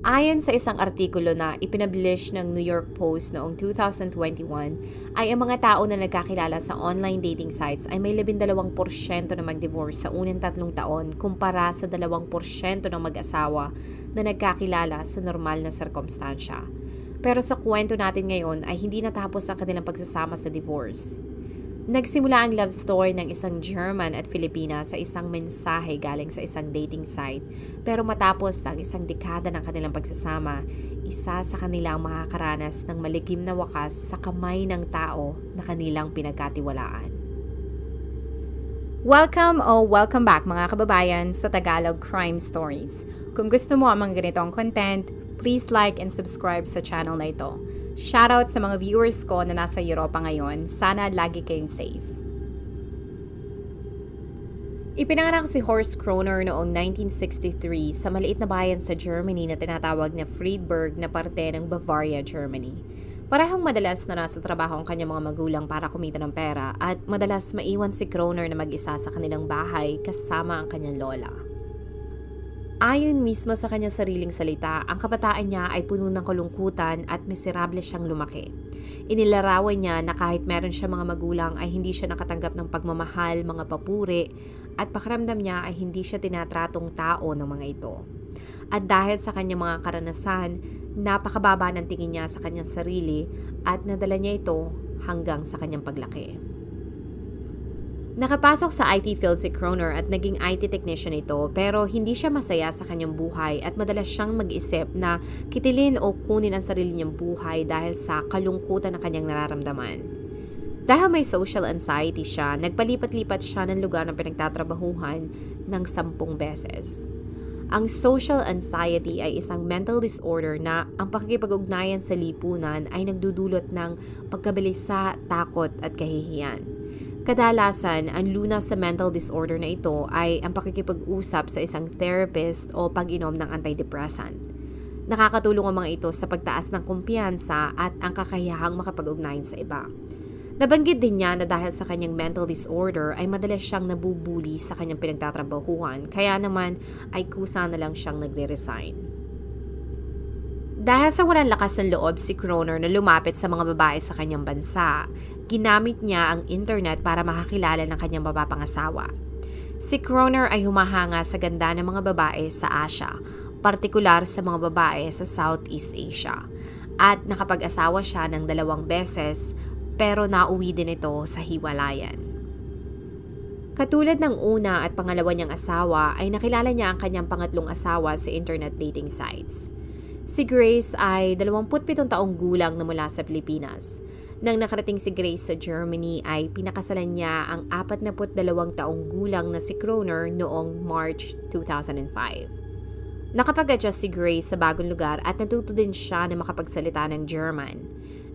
Ayon sa isang artikulo na ipinablish ng New York Post noong 2021, ay ang mga tao na nagkakilala sa online dating sites ay may 12% na mag-divorce sa unang tatlong taon kumpara sa 2% ng mag-asawa na nagkakilala sa normal na sirkumstansya. Pero sa kwento natin ngayon ay hindi natapos ang kanilang pagsasama sa divorce. Nagsimula ang love story ng isang German at Filipina sa isang mensahe galing sa isang dating site. Pero matapos ang isang dekada ng kanilang pagsasama, isa sa kanilang makakaranas ng malikim na wakas sa kamay ng tao na kanilang pinagkatiwalaan. Welcome o welcome back mga kababayan sa Tagalog Crime Stories. Kung gusto mo ang mga ganitong content, please like and subscribe sa channel na ito. Shoutout sa mga viewers ko na nasa Europa ngayon. Sana lagi kayong safe. Ipinanganak si Horst Kroner noong 1963 sa maliit na bayan sa Germany na tinatawag na Friedberg na parte ng Bavaria, Germany. Parehong madalas na nasa trabaho ang kanyang mga magulang para kumita ng pera at madalas maiwan si Kroner na mag-isa sa kanilang bahay kasama ang kanyang lola. Ayon mismo sa kanyang sariling salita, ang kabataan niya ay puno ng kalungkutan at miserable siyang lumaki. Inilarawan niya na kahit meron siya mga magulang ay hindi siya nakatanggap ng pagmamahal, mga papuri, at pakiramdam niya ay hindi siya tinatratong tao ng mga ito. At dahil sa kanyang mga karanasan, napakababa ng tingin niya sa kanyang sarili at nadala niya ito hanggang sa kanyang paglaki. Nakapasok sa IT field si Kroner at naging IT technician ito pero hindi siya masaya sa kanyang buhay at madalas siyang mag-isip na kitilin o kunin ang sarili niyang buhay dahil sa kalungkutan na kanyang nararamdaman. Dahil may social anxiety siya, nagpalipat-lipat siya ng lugar ng pinagtatrabahuhan ng sampung beses. Ang social anxiety ay isang mental disorder na ang pakikipag-ugnayan sa lipunan ay nagdudulot ng pagkabilisa, takot at kahihiyan. Kadalasan, ang luna sa mental disorder na ito ay ang pakikipag-usap sa isang therapist o pag-inom ng antidepressant. Nakakatulong ang mga ito sa pagtaas ng kumpiyansa at ang kakayahang makapag-ugnayan sa iba. Nabanggit din niya na dahil sa kanyang mental disorder ay madalas siyang nabubuli sa kanyang pinagtatrabahuhan kaya naman ay kusa na lang siyang nagre-resign. Dahil sa walang lakas ng loob si Croner na lumapit sa mga babae sa kanyang bansa, ginamit niya ang internet para makakilala ng kanyang mapapangasawa. Si Kroner ay humahanga sa ganda ng mga babae sa Asia, partikular sa mga babae sa Southeast Asia. At nakapag-asawa siya ng dalawang beses pero nauwi din ito sa hiwalayan. Katulad ng una at pangalawa niyang asawa ay nakilala niya ang kanyang pangatlong asawa sa internet dating sites. Si Grace ay 27 taong gulang na mula sa Pilipinas. Nang nakarating si Grace sa Germany ay pinakasalan niya ang 42 taong gulang na si Kroner noong March 2005. Nakapag-adjust si Grace sa bagong lugar at natuto din siya na makapagsalita ng German.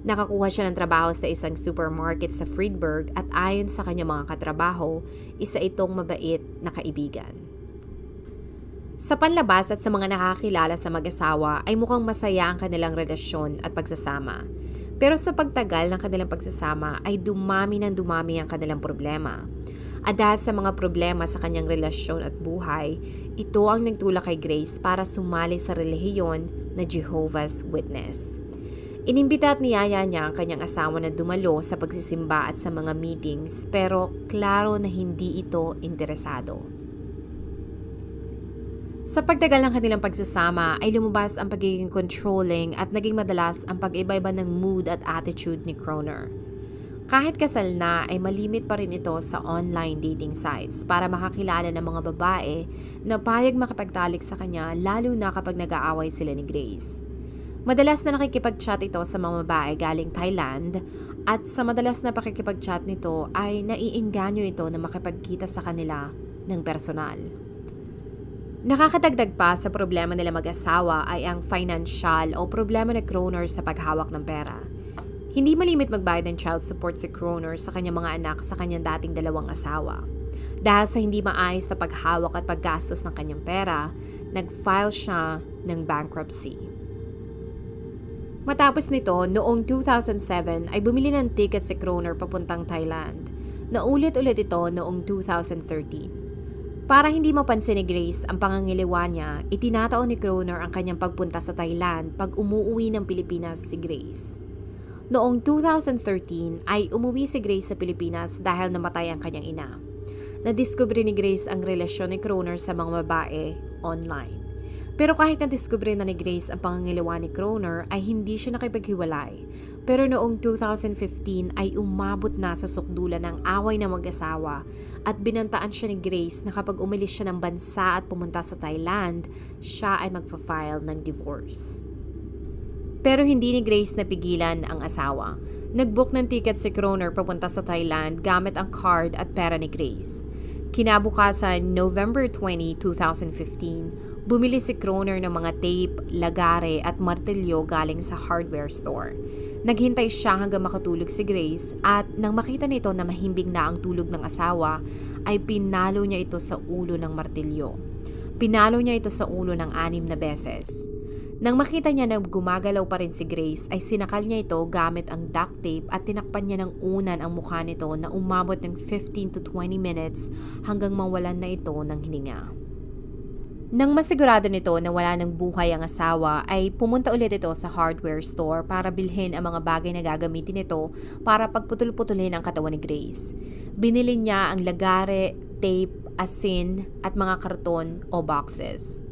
Nakakuha siya ng trabaho sa isang supermarket sa Friedberg at ayon sa kanyang mga katrabaho, isa itong mabait na kaibigan. Sa panlabas at sa mga nakakilala sa mag-asawa ay mukhang masaya ang kanilang relasyon at pagsasama. Pero sa pagtagal ng kanilang pagsasama ay dumami ng dumami ang kanilang problema. At dahil sa mga problema sa kanyang relasyon at buhay, ito ang nagtulak kay Grace para sumali sa relihiyon na Jehovah's Witness. Inimbita at niyaya niya ang kanyang asawa na dumalo sa pagsisimba at sa mga meetings pero klaro na hindi ito interesado. Sa pagtagal ng kanilang pagsasama ay lumabas ang pagiging controlling at naging madalas ang pag-iba-iba ng mood at attitude ni Kroner. Kahit kasal na ay malimit pa rin ito sa online dating sites para makakilala ng mga babae na payag makapagtalik sa kanya lalo na kapag nag-aaway sila ni Grace. Madalas na nakikipag-chat ito sa mga babae galing Thailand at sa madalas na pakikipag-chat nito ay naiinganyo ito na makipagkita sa kanila ng personal. Nakakadagdag pa sa problema nila mag-asawa ay ang financial o problema ni Kroner sa paghawak ng pera. Hindi malimit magbayad ng child support si Kroner sa kanyang mga anak sa kanyang dating dalawang asawa. Dahil sa hindi maayos na paghawak at paggastos ng kanyang pera, nag-file siya ng bankruptcy. Matapos nito, noong 2007 ay bumili ng ticket si Kroner papuntang Thailand. Naulit-ulit ito noong 2013. Para hindi mapansin ni Grace ang pangangiliwa niya, itinataon ni Croner ang kanyang pagpunta sa Thailand pag umuwi ng Pilipinas si Grace. Noong 2013 ay umuwi si Grace sa Pilipinas dahil namatay ang kanyang ina. Nadiskubre ni Grace ang relasyon ni Croner sa mga babae online. Pero kahit na-discover na ni Grace ang pangangiliwa ni Croner ay hindi siya nakipaghiwalay. Pero noong 2015 ay umabot na sa sukdulan ng away ng mag-asawa at binantaan siya ni Grace na kapag umalis siya ng bansa at pumunta sa Thailand, siya ay magpa-file ng divorce. Pero hindi ni Grace napigilan ang asawa. Nag-book ng ticket si Croner papunta sa Thailand gamit ang card at pera ni Grace. Kinabukasan, November 20, 2015, bumili si Croner ng mga tape, lagare at martilyo galing sa hardware store. Naghintay siya hanggang makatulog si Grace at nang makita nito na mahimbing na ang tulog ng asawa, ay pinalo niya ito sa ulo ng martilyo. Pinalo niya ito sa ulo ng anim na beses. Nang makita niya na gumagalaw pa rin si Grace ay sinakal niya ito gamit ang duct tape at tinakpan niya ng unan ang mukha nito na umabot ng 15 to 20 minutes hanggang mawalan na ito ng hininga. Nang masigurado nito na wala ng buhay ang asawa ay pumunta ulit ito sa hardware store para bilhin ang mga bagay na gagamitin nito para pagputol-putulin ang katawan ni Grace. Binili niya ang lagare, tape, asin at mga karton o boxes.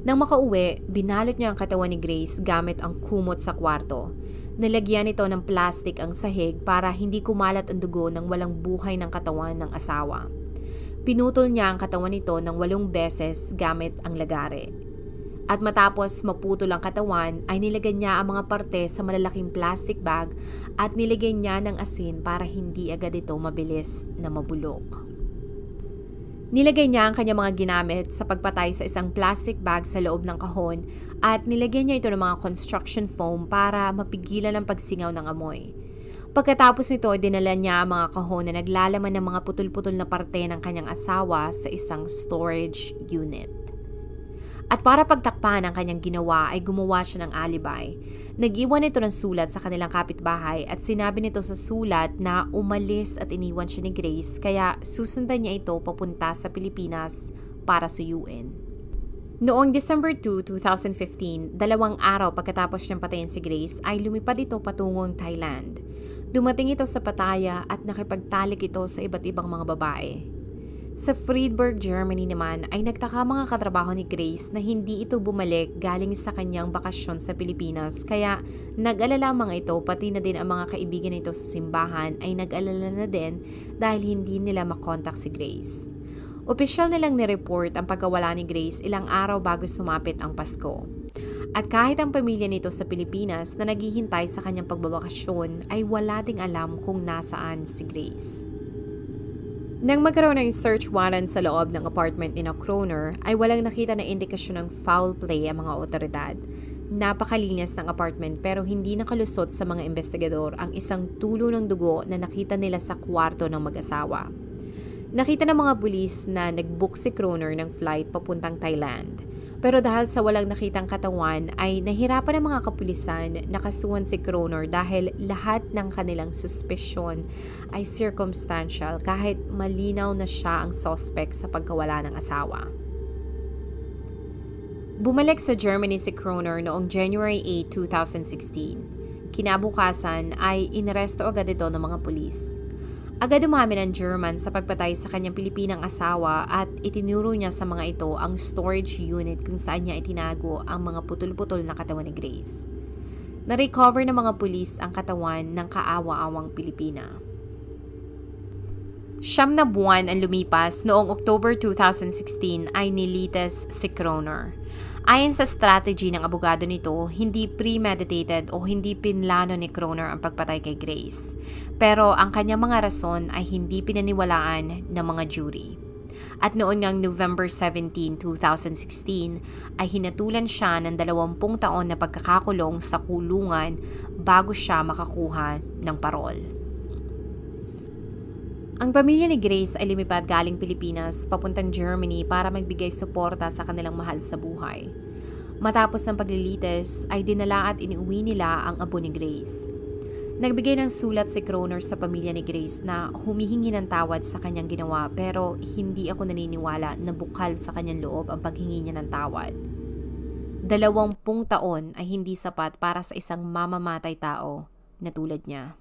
Nang makauwi, binalot niya ang katawan ni Grace gamit ang kumot sa kwarto. Nalagyan nito ng plastic ang sahig para hindi kumalat ang dugo ng walang buhay ng katawan ng asawa. Pinutol niya ang katawan nito ng walong beses gamit ang lagare. At matapos maputol ang katawan, ay nilagyan niya ang mga parte sa malalaking plastic bag at nilagyan niya ng asin para hindi agad ito mabilis na mabulok. Nilagay niya ang kanyang mga ginamit sa pagpatay sa isang plastic bag sa loob ng kahon at nilagyan niya ito ng mga construction foam para mapigilan ang pagsingaw ng amoy. Pagkatapos nito, dinala niya ang mga kahon na naglalaman ng mga putol-putol na parte ng kanyang asawa sa isang storage unit. At para pagtakpan ang kanyang ginawa ay gumawa siya ng alibay. Nag-iwan ito ng sulat sa kanilang kapitbahay at sinabi nito sa sulat na umalis at iniwan siya ni Grace kaya susundan niya ito papunta sa Pilipinas para sa UN. Noong December 2, 2015, dalawang araw pagkatapos niyang patayin si Grace ay lumipad ito patungong Thailand. Dumating ito sa Pattaya at nakipagtalik ito sa iba't ibang mga babae. Sa Friedberg, Germany naman ay nagtaka mga katrabaho ni Grace na hindi ito bumalik galing sa kanyang bakasyon sa Pilipinas kaya nag-alala mga ito pati na din ang mga kaibigan nito sa simbahan ay nag-alala na din dahil hindi nila makontak si Grace. Opisyal nilang ni-report ang pagkawala ni Grace ilang araw bago sumapit ang Pasko. At kahit ang pamilya nito sa Pilipinas na naghihintay sa kanyang pagbabakasyon ay wala ding alam kung nasaan si Grace. Nang magkaroon ng search warrant sa loob ng apartment ni Croner, ay walang nakita na indikasyon ng foul play ang mga otoridad. Napakalinis ng apartment pero hindi nakalusot sa mga investigador ang isang tulo ng dugo na nakita nila sa kwarto ng mag-asawa. Nakita ng mga pulis na nag-book si Croner ng flight papuntang Thailand. Pero dahil sa walang nakitang katawan ay nahirapan ang mga kapulisan na kasuhan si Croner dahil lahat ng kanilang suspesyon ay circumstantial kahit malinaw na siya ang suspect sa pagkawala ng asawa. Bumalik sa Germany si Croner noong January 8, 2016. Kinabukasan ay inaresto agad ito ng mga pulis. Agad umami ng German sa pagpatay sa kanyang Pilipinang asawa at itinuro niya sa mga ito ang storage unit kung saan niya itinago ang mga putol-putol na katawan ni Grace. Na-recover ng mga pulis ang katawan ng kaawa-awang Pilipina. Siyam na buwan ang lumipas noong October 2016 ay nilites si Croner. Ayon sa strategy ng abogado nito, hindi premeditated o hindi pinlano ni Croner ang pagpatay kay Grace. Pero ang kanyang mga rason ay hindi pinaniwalaan ng mga jury. At noon ngang November 17, 2016, ay hinatulan siya ng 20 taon na pagkakakulong sa kulungan bago siya makakuha ng parol. Ang pamilya ni Grace ay lumipad galing Pilipinas papuntang Germany para magbigay suporta sa kanilang mahal sa buhay. Matapos ang paglilites ay dinala at iniuwi nila ang abo ni Grace. Nagbigay ng sulat si Croner sa pamilya ni Grace na humihingi ng tawad sa kanyang ginawa pero hindi ako naniniwala na bukal sa kanyang loob ang paghingi niya ng tawad. Dalawampung taon ay hindi sapat para sa isang mamamatay tao na tulad niya.